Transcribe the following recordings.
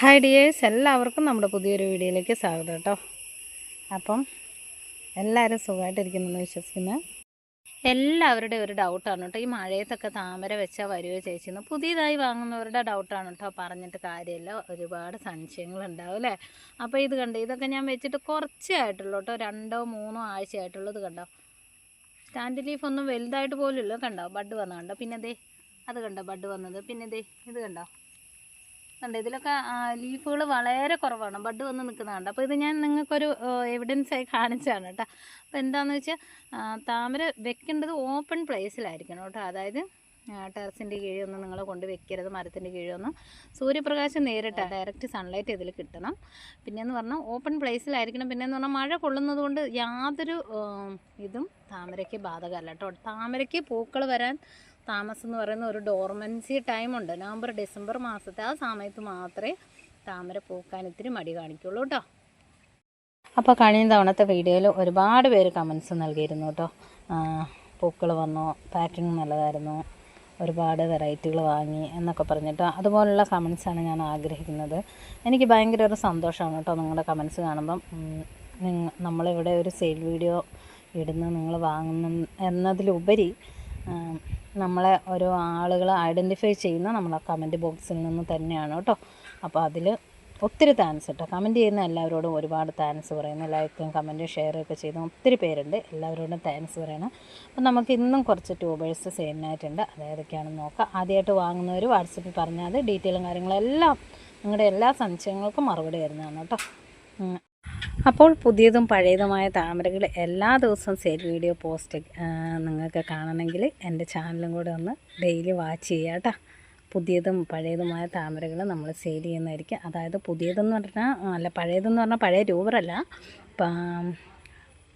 Hi dears എല്ലാവർക്കും നമ്മുടെ പുതിയൊരു വീഡിയോയിലേക്ക് സ്വാഗതം കേട്ടോ. അപ്പം എല്ലാവരും സുഖമായിട്ടിരിക്കുന്നെന്ന് വിശ്വസിക്കുന്നു. എല്ലാവരുടെയും ഒരു ഡൗട്ടാണ് കേട്ടോ. ഈ മഴയത്തൊക്കെ താമര വെച്ചാൽ വരുമോ ചേച്ചിന്ന് പുതിയതായി വാങ്ങുന്നവരുടെ ഡൗട്ടാണ് കേട്ടോ. പറഞ്ഞിട്ട് കാര്യമില്ല. ഒരുപാട് സംശയങ്ങളുണ്ടാവും അല്ലേ? അപ്പോൾ ഇത് കണ്ടോ? ഇതൊക്കെ ഞാൻ വെച്ചിട്ട് കുറച്ചേ ആയിട്ടുള്ളൂ കേട്ടോ. രണ്ടോ മൂന്നോ ആഴ്ചയായിട്ടുള്ളത് കണ്ടോ? സ്റ്റാൻഡ് ലീഫ് ഒന്നും വലുതായിട്ട് പോലും ഇല്ല. കണ്ടോ? ബഡ് വന്ന കണ്ടോ? പിന്നെ ദേ അത് കണ്ടോ? ബഡ് വന്നത്. പിന്നെ ദേ ഇത് കണ്ടോ? കണ്ടോ ഇതിലൊക്കെ ലീഫുകൾ വളരെ കുറവാണ്. ബഡ് വന്ന് നിൽക്കുന്നത് കണ്ടോ അപ്പോൾ ഇത് ഞാൻ നിങ്ങൾക്കൊരു എവിഡൻസ് ആയി കാണിച്ചതാണ് കേട്ടോ. അപ്പോൾ എന്താണെന്ന് വെച്ചാൽ താമര വെക്കേണ്ടത് ഓപ്പൺ പ്ലേസിലായിരിക്കണം കേട്ടോ. അതായത് ടെറസിന്റെ കീഴൊന്നും നിങ്ങൾ കൊണ്ട് വെക്കരുത് മരത്തിന്റെ കീഴൊന്നും സൂര്യപ്രകാശം നേരിട്ട് ഡയറക്റ്റ് സൺലൈറ്റ് ഇതിൽ കിട്ടണം. പിന്നെയെന്ന് പറഞ്ഞാൽ ഓപ്പൺ പ്ലേസിലായിരിക്കണം പിന്നെയെന്ന് പറഞ്ഞാൽ മഴ കൊള്ളുന്നത് കൊണ്ട് യാതൊരു ഇതും താമരയ്ക്ക് ബാധകമല്ല കേട്ടോ. താമരയ്ക്ക് പൂക്കൾ വരാൻ താമസം എന്ന് പറയുന്ന ഒരു ഡോർമൻസി ടൈമുണ്ട് നവംബർ ഡിസംബർ മാസത്തെ ആ സമയത്ത് മാത്രമേ താമര പൂക്കാൻ ഇത്തിരി മടി കാണിക്കുള്ളൂ കേട്ടോ അപ്പോൾ കഴിഞ്ഞ തവണത്തെ വീഡിയോയിൽ ഒരുപാട് പേര് കമൻസ് നൽകിയിരുന്നു കേട്ടോ പൂക്കൾ വന്നു പാക്കിംഗ് നല്ലതായിരുന്നു ഒരുപാട് വെറൈറ്റികൾ വാങ്ങി എന്നൊക്കെ പറഞ്ഞിട്ട് അതുപോലുള്ള കമൻസാണ് ഞാൻ ആഗ്രഹിക്കുന്നത്. എനിക്ക് ഭയങ്കര ഒരു സന്തോഷമാണ് കേട്ടോ നിങ്ങളുടെ കമൻസ് കാണുമ്പം. നമ്മളിവിടെ ഒരു സെയിൽ വീഡിയോ ഇടുന്ന നിങ്ങൾ വാങ്ങുന്ന എന്നതിലുപരി നമ്മളെ ഓരോ ആളുകളെ ഐഡന്റിഫൈ ചെയ്യുന്ന നമ്മളെ കമന്റ് ബോക്സിൽ നിന്ന് തന്നെയാണ് കേട്ടോ. അപ്പോൾ അതിൽ ഒത്തിരി താങ്ക്സ് കേട്ടോ കമന്റ് ചെയ്യുന്ന എല്ലാവരോടും ഒരുപാട് താങ്ക്സ് പറയുന്നു. ലൈക്കും കമന്റും ഷെയറും ഒക്കെ ചെയ്യുന്ന ഒത്തിരി പേരുണ്ട്. എല്ലാവരോടും താങ്ക്സ് പറയണം. അപ്പം നമുക്ക് ഇന്നും കുറച്ച് ട്യൂബേഴ്സ് സെയിലിനായിട്ടുണ്ട് അത് ഏതൊക്കെയാണെന്ന് നോക്കാം. ആദ്യമായിട്ട് വാങ്ങുന്നവർ വാട്സപ്പിൽ പറഞ്ഞാൽ ഡീറ്റെയിലും കാര്യങ്ങളെല്ലാം നിങ്ങളുടെ എല്ലാ സംശയങ്ങൾക്കും മറുപടി തരുന്നതാണ് കേട്ടോ. അപ്പോൾ പുതിയതും പഴയതുമായ താമരകൾ എല്ലാ ദിവസവും സെയിൽ വീഡിയോ പോസ്റ്റ് നിങ്ങൾക്ക് കാണണമെങ്കിൽ എന്റെ ചാനലും കൂടെ ഒന്ന് ഡെയിലി വാച്ച് ചെയ്യുക കേട്ടോ പുതിയതും പഴയതുമായ താമരകൾ നമ്മൾ സെയിൽ ചെയ്യുന്നതായിരിക്കും. അതായത് പുതിയതെന്ന് പറഞ്ഞാൽ അല്ല പഴയതെന്ന് പറഞ്ഞാൽ പഴയ രൂപറല്ല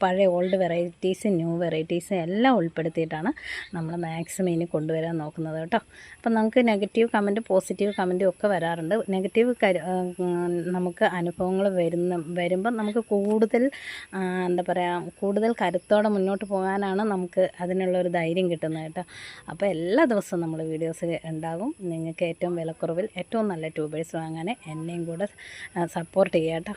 പഴയ ഓൾഡ് വെറൈറ്റീസ് ന്യൂ വെറൈറ്റീസ് എല്ലാം ഉൾപ്പെടുത്തിയിട്ടാണ് നമ്മൾ മാക്സിമം ഇനി കൊണ്ടുവരാൻ നോക്കുന്നത് കേട്ടോ. അപ്പം നമുക്ക് നെഗറ്റീവ് കമന്റ് പോസിറ്റീവ് കമന്റും ഒക്കെ വരാറുണ്ട്. നെഗറ്റീവ് നമുക്ക് അനുഭവങ്ങൾ വരുന്ന വരുമ്പം നമുക്ക് കൂടുതൽ എന്താ പറയുക കൂടുതൽ കരുത്തോടെ മുന്നോട്ട് പോകാനാണ് നമുക്ക് അതിനുള്ളൊരു ധൈര്യം കിട്ടുന്നത് കേട്ടോ. അപ്പോൾ എല്ലാ ദിവസവും നമ്മൾ വീഡിയോസ് ഉണ്ടാകും നിങ്ങൾക്ക് ഏറ്റവും വിലക്കുറവിൽ ഏറ്റവും നല്ല ട്യൂബേഴ്സ് വാങ്ങാൻ എന്നെയും കൂടെ സപ്പോർട്ട് ചെയ്യാം കേട്ടോ.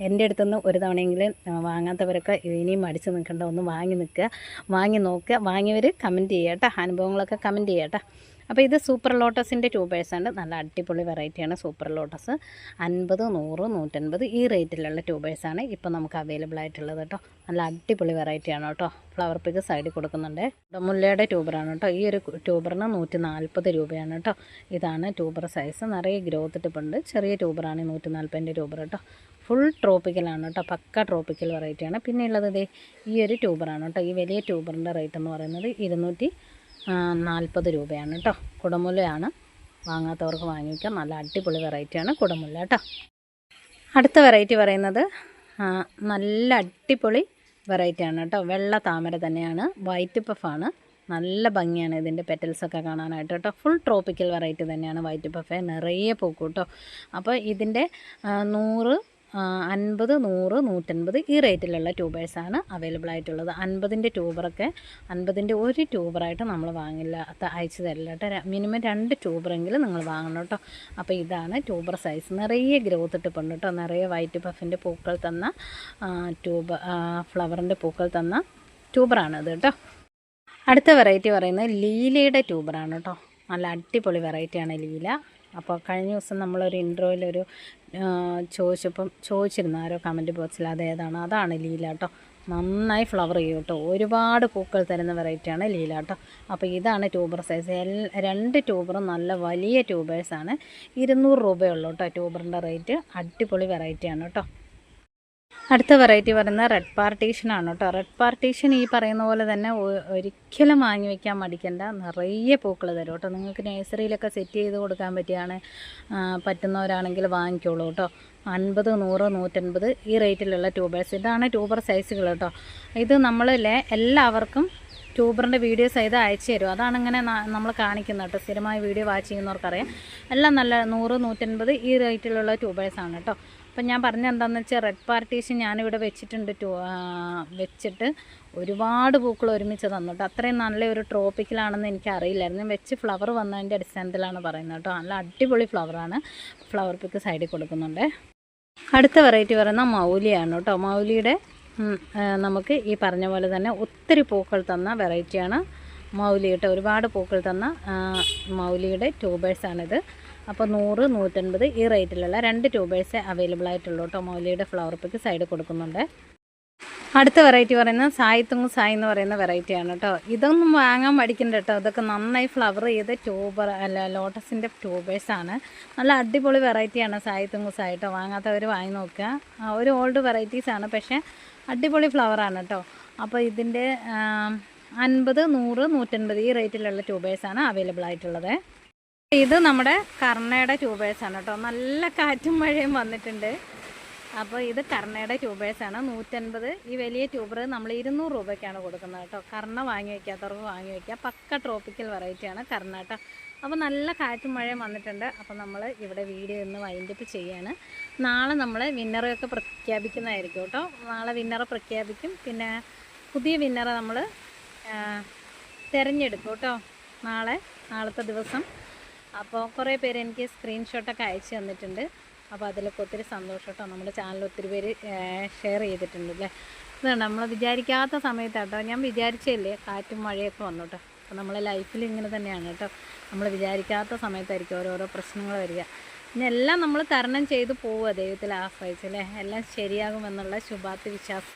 എന്റെ അടുത്തുനിന്ന് ഒരു തവണയെങ്കിലും വാങ്ങാത്തവരൊക്കെ ഇനിയും മടിച്ച് നിൽക്കേണ്ട ഒന്ന് വാങ്ങി നിൽക്കുക വാങ്ങി നോക്കുക വാങ്ങിയവർ കമന്റ് ചെയ്യട്ടെ അനുഭവങ്ങളൊക്കെ കമന്റ് ചെയ്യട്ടെ അപ്പോൾ ഇത് സൂപ്പർ ലോട്ടസിന്റെ ട്യൂബേഴ്സാണ് നല്ല അടിപൊളി വെറൈറ്റിയാണ് സൂപ്പർ ലോട്ടസ് അൻപത് നൂറ് നൂറ്റൻപത് ഈ റേറ്റിലുള്ള ട്യൂബേഴ്സാണ് ഇപ്പോൾ നമുക്ക് അവൈലബിൾ ആയിട്ടുള്ളത് കേട്ടോ. നല്ല അടിപൊളി വെറൈറ്റിയാണ് കേട്ടോ. ഫ്ലവർ പിക്ക് സൈഡിൽ കൊടുക്കുന്നുണ്ട്. മുല്ലയുടെ ട്യൂബറാണ് കേട്ടോ. ഈ ഒരു ട്യൂബറിന് നൂറ്റി നാൽപ്പത് രൂപയാണ് കേട്ടോ. ഇതാണ് ട്യൂബർ സൈസ് നിറയെ ഗ്രോത്ത് ടിപ്പുണ്ട് ചെറിയ ട്യൂബറാണ് നൂറ്റി നാൽപ്പതിന്റെ ട്യൂബർ കേട്ടോ. ഫുൾ ട്രോപ്പിക്കലാണ് കേട്ടോ പക്ക ട്രോപ്പിക്കൽ വെറൈറ്റിയാണ് പിന്നെ ഉള്ളത് ഇതേ ഈ ഒരു ട്യൂബറാണ് കേട്ടോ ഈ വലിയ ട്യൂബറിന്റെ റേറ്റ് എന്ന് പറയുന്നത് ഇരുന്നൂറ്റി നാൽപ്പത് രൂപയാണ് കേട്ടോ കുടമുല്ലയാണ്. വാങ്ങാത്തവർക്ക് വാങ്ങിക്കാം. നല്ല അടിപൊളി വെറൈറ്റിയാണ് കുടമുല്ല കേട്ടോ അടുത്ത വെറൈറ്റി പറയുന്നത് നല്ല അടിപൊളി വെറൈറ്റിയാണ് കേട്ടോ വെള്ള താമര തന്നെയാണ്. വൈറ്റ് പഫാണ് നല്ല ഭംഗിയാണ് ഇതിന്റെ പെറ്റൽസൊക്കെ കാണാനായിട്ട് കേട്ടോ ഫുൾ ട്രോപ്പിക്കൽ വെറൈറ്റി തന്നെയാണ് വൈറ്റ് പഫേ നിറയെ പൂക്കും കേട്ടോ അപ്പോൾ ഇതിന്റെ നൂറ് അൻപത് നൂറ് നൂറ്റൻപത് ഈ റേറ്റിലുള്ള ട്യൂബേഴ്സാണ് അവൈലബിൾ ആയിട്ടുള്ളത്. അൻപതിന്റെ ട്യൂബറൊക്കെ അൻപതിന്റെ ഒരു ട്യൂബറായിട്ട് നമ്മൾ വാങ്ങില്ല അയച്ചു തരില്ല കേട്ടോ മിനിമം രണ്ട് ട്യൂബറെങ്കിലും നിങ്ങൾ വാങ്ങണം കേട്ടോ. അപ്പോൾ ഇതാണ് ട്യൂബർ സൈസ് നിറയെ ഗ്രോത്ത് ഇട്ടിപ്പുണ്ട് കേട്ടോ. നിറയെ വൈറ്റ് പഫിന്റെ പൂക്കൾ തന്ന ട്യൂബ് ഫ്ലവറിന്റെ പൂക്കൾ തന്ന ട്യൂബറാണ് ഇത് കേട്ടോ. അടുത്ത വെറൈറ്റി പറയുന്നത് ലീലയുടെ ട്യൂബറാണ് കേട്ടോ. നല്ല അടിപൊളി വെറൈറ്റിയാണ് ലീല. അപ്പോൾ കഴിഞ്ഞ ദിവസം നമ്മളൊരു ഇൻട്രോയിലൊരു ചോദിച്ചപ്പം ചോദിച്ചിരുന്നു ആരോ കമന്റ് ബോക്സിൽ അതേതാണ് അതാണ് ലീല കേട്ടോ നന്നായി ഫ്ലവർ ചെയ്യും കേട്ടോ ഒരുപാട് പൂക്കൾ തരുന്ന വെറൈറ്റിയാണ് ലീല കേട്ടോ അപ്പോൾ ഇതാണ് ട്യൂബർ സൈസ് രണ്ട് ട്യൂബറും നല്ല വലിയ ട്യൂബേഴ്സാണ് ഇരുന്നൂറ് രൂപയുള്ളൂ കേട്ടോ ട്യൂബറിന്റെ റേറ്റ് അടിപൊളി വെറൈറ്റിയാണ് കേട്ടോ അടുത്ത വെറൈറ്റി പറയുന്നത് റെഡ് പാർട്ടീഷൻ ആണ് കേട്ടോ. റെഡ് പാർട്ടീഷൻ ഈ പറയുന്ന പോലെ തന്നെ ഒരിക്കലും വാങ്ങി വയ്ക്കാൻ മടിക്കണ്ട. നിറയെ പൂക്കൾ തരും കേട്ടോ. നിങ്ങൾക്ക് നഴ്സറിയിലൊക്കെ സെറ്റ് ചെയ്ത് കൊടുക്കാൻ പറ്റിയാണ് പറ്റുന്നവരാണെങ്കിൽ വാങ്ങിക്കോളൂ കേട്ടോ. അൻപത് നൂറ് നൂറ്റൻപത് ഈ റേറ്റിലുള്ള ട്യൂബേഴ്സ് ഇതാണ് ട്യൂബർ സൈസുകൾ കേട്ടോ. ഇത് നമ്മളിലെ എല്ലാവർക്കും ട്യൂബറിന്റെ വീഡിയോ സഹിതം അയച്ചു തരും. അതാണ് ഇങ്ങനെ നമ്മൾ കാണിക്കുന്നത് കേട്ടോ. സ്ഥിരമായി വീഡിയോ വാച്ച് ചെയ്യുന്നവർക്കറിയാം. എല്ലാം നല്ല നൂറ് നൂറ്റൻപത് ഈ റേറ്റിലുള്ള ട്യൂബേഴ്സാണ് കേട്ടോ. അപ്പം ഞാൻ പറഞ്ഞ എന്താണെന്ന് വെച്ചാൽ റെഡ് പാർട്ടീഷൻ ഞാനിവിടെ വെച്ചിട്ടുണ്ട് ടു വെച്ചിട്ട് ഒരുപാട് പൂക്കൾ ഒരുമിച്ച് തന്നു കേട്ടോ അത്രയും നല്ലൊരു ട്രോപ്പിക്കലാണെന്ന് എനിക്ക് അറിയില്ലായിരുന്നു വെച്ച് ഫ്ലവർ വന്നതിന്റെ അടിസ്ഥാനത്തിലാണ് പറയുന്നത് കേട്ടോ നല്ല അടിപൊളി ഫ്ലവറാണ് ഫ്ലവർ പിക്ക് സൈഡിൽ കൊടുക്കുന്നുണ്ട്. അടുത്ത വെറൈറ്റി പറയുന്ന മൗലിയാണ് കേട്ടോ മൗലിയുടെ നമുക്ക് ഈ പറഞ്ഞ പോലെ തന്നെ ഒത്തിരി പൂക്കൾ തന്ന വെറൈറ്റിയാണ് മൗലി കേട്ടോ ഒരുപാട് പൂക്കൾ തന്ന മൗലിയുടെ ട്യൂബേഴ്സാണിത് അപ്പോൾ നൂറ് നൂറ്റൻപത് ഈ റേറ്റിലുള്ള രണ്ട് ട്യൂബേഴ്സ് അവൈലബിൾ ആയിട്ടുള്ളൂ കേട്ടോ. മൗലിയുടെ ഫ്ലവർ പിക്ക് സൈഡ് കൊടുക്കുന്നുണ്ട്. അടുത്ത വെറൈറ്റി പറയുന്നത് സായി തുങ്ങ് സായി എന്ന് പറയുന്ന വെറൈറ്റിയാണ് കേട്ടോ. ഇതൊന്നും വാങ്ങാൻ പഠിക്കണ്ട കേട്ടോ. ഇതൊക്കെ നന്നായി ഫ്ലവർ ചെയ്ത ട്യൂബർ അല്ല ലോട്ടസിന്റെ ട്യൂബേഴ്സാണ് നല്ല അടിപൊളി വെറൈറ്റിയാണ് സായി തുങ്ങ് സായി കേട്ടോ. വാങ്ങാത്തവർ വാങ്ങി നോക്കുക. ഒരു ഓൾഡ് വെറൈറ്റീസാണ് പക്ഷേ അടിപൊളി ഫ്ലവറാണ് കേട്ടോ. അപ്പോൾ ഇതിന്റെ അൻപത് നൂറ് നൂറ്റൻപത് ഈ റേറ്റിലുള്ള ട്യൂബേഴ്സാണ് അവൈലബിൾ ആയിട്ടുള്ളത്. ഇത് നമ്മുടെ കർണയുടെ ആണ് കേട്ടോ നല്ല കാറ്റും മഴയും വന്നിട്ടുണ്ട്. അപ്പോൾ ഇത് കർണയുടെ ആണ്. നൂറ്റൻപത് ഈ വലിയ ട്യൂബർ നമ്മൾ ഇരുന്നൂറ് രൂപയ്ക്കാണ് കൊടുക്കുന്നത് കേട്ടോ കർണ വാങ്ങി വയ്ക്കാത്തവർക്ക് വാങ്ങി വയ്ക്കുക പക്ക ട്രോപ്പിക്കൽ വെറൈറ്റിയാണ് കർണ കേട്ടോ അപ്പോൾ നല്ല കാറ്റും മഴയും വന്നിട്ടുണ്ട്. അപ്പോൾ നമ്മൾ ഇവിടെ വീഡിയോ ഇന്ന് വൈൻഡപ്പ് ചെയ്യാണ്. നാളെ നമ്മൾ വിന്നറൊക്കെ പ്രഖ്യാപിക്കുന്നതായിരിക്കും കേട്ടോ നാളെ വിന്നറെ പ്രഖ്യാപിക്കും. പിന്നെ പുതിയ വിന്നറെ നമ്മൾ തിരഞ്ഞെടുക്കും കേട്ടോ നാളെ നാളത്തെ ദിവസം. അപ്പോൾ കുറേ പേര് എനിക്ക് സ്ക്രീൻഷോട്ടൊക്കെ അയച്ചു തന്നിട്ടുണ്ട്. അപ്പോൾ അതിലൊക്കെ ഒത്തിരി സന്തോഷം നമ്മുടെ ചാനൽ ഒത്തിരി പേര് ഷെയർ ചെയ്തിട്ടുണ്ട് അല്ലേ? ഇതാണ് നമ്മൾ വിചാരിക്കാത്ത സമയത്താട്ടോ ഞാൻ വിചാരിച്ചല്ലേ കാറ്റും മഴയൊക്കെ വന്നു കേട്ടോ. അപ്പോൾ നമ്മളെ ലൈഫിൽ ഇങ്ങനെ തന്നെയാണ് കേട്ടോ. നമ്മൾ വിചാരിക്കാത്ത സമയത്തായിരിക്കും ഓരോരോ പ്രശ്നങ്ങൾ വരിക. പിന്നെ എല്ലാം നമ്മൾ തരണം ചെയ്ത് പോവുക ദൈവത്തിൽ ആശ്രയിച്ചല്ലേ എല്ലാം ശരിയാകുമെന്നുള്ള ശുഭാപ്തി വിശ്വാസം.